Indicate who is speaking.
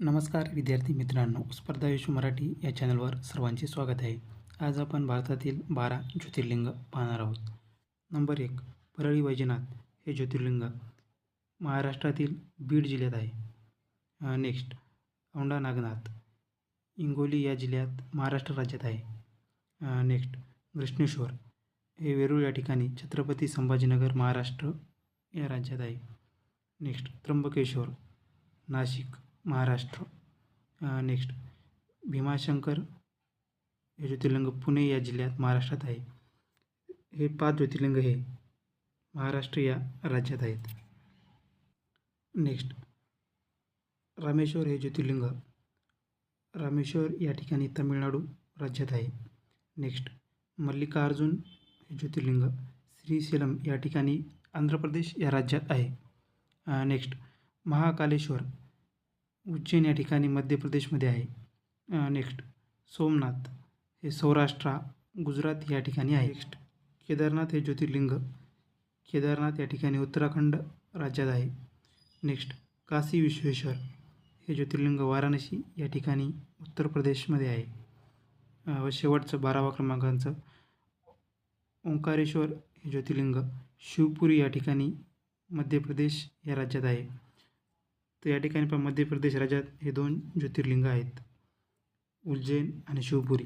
Speaker 1: नमस्कार विद्यार्थी मित्रांनो. स्पर्धा विश्व मराठी या चॅनलवर सर्वांचे स्वागत आहे. आज आपण भारतातील बारा ज्योतिर्लिंग पाहणार आहोत. नंबर एक परळी वैजनाथ हे ज्योतिर्लिंग महाराष्ट्रातील बीड जिल्ह्यात आहे. नेक्स्ट औंढा नागनाथ. इंगोली या जिल्ह्यात महाराष्ट्र राज्यात आहे. नेक्स्ट घृष्णेश्वर हे वेरूळ या ठिकाणी छत्रपती संभाजीनगर महाराष्ट्र या राज्यात आहे. नेक्स्ट त्र्यंबकेश्वर नाशिक. महाराष्ट्र. नेक्स्ट भीमाशंकर हे ज्योतिर्लिंग पुणे या जिल्ह्यात महाराष्ट्रात आहे. हे पाच ज्योतिर्लिंग हे महाराष्ट्र या राज्यात आहेत. नेक्स्ट रामेश्वर हे ज्योतिर्लिंग रामेश्वर या ठिकाणी तमिळनाडू राज्यात आहे. नेक्स्ट मल्लिकार्जुन हे ज्योतिर्लिंग श्रीशैलम या ठिकाणी आंध्र प्रदेश या राज्यात आहे. नेक्स्ट महाकालेश्वर उज्जैन या ठिकाणी मध्य प्रदेशमध्ये आहे. नेक्स्ट सोमनाथ हे सौराष्ट्र गुजरात या ठिकाणी आहे. नेक्स्ट केदारनाथ हे ज्योतिर्लिंग केदारनाथ या ठिकाणी उत्तराखंड राज्यात आहे. नेक्स्ट काशी विश्वेश्वर हे ज्योतिर्लिंग वाराणसी या ठिकाणी उत्तर प्रदेशमध्ये आहे. व शेवटचं बारावा क्रमांकाचं ओंकारेश्वर हे ज्योतिर्लिंग शिवपुरी या ठिकाणी मध्य प्रदेश या राज्यात आहे. तर या ठिकाणी पण मध्य प्रदेश राज्यात हे दोन ज्योतिर्लिंग आहेत. उज्जैन आणि शिवपुरी.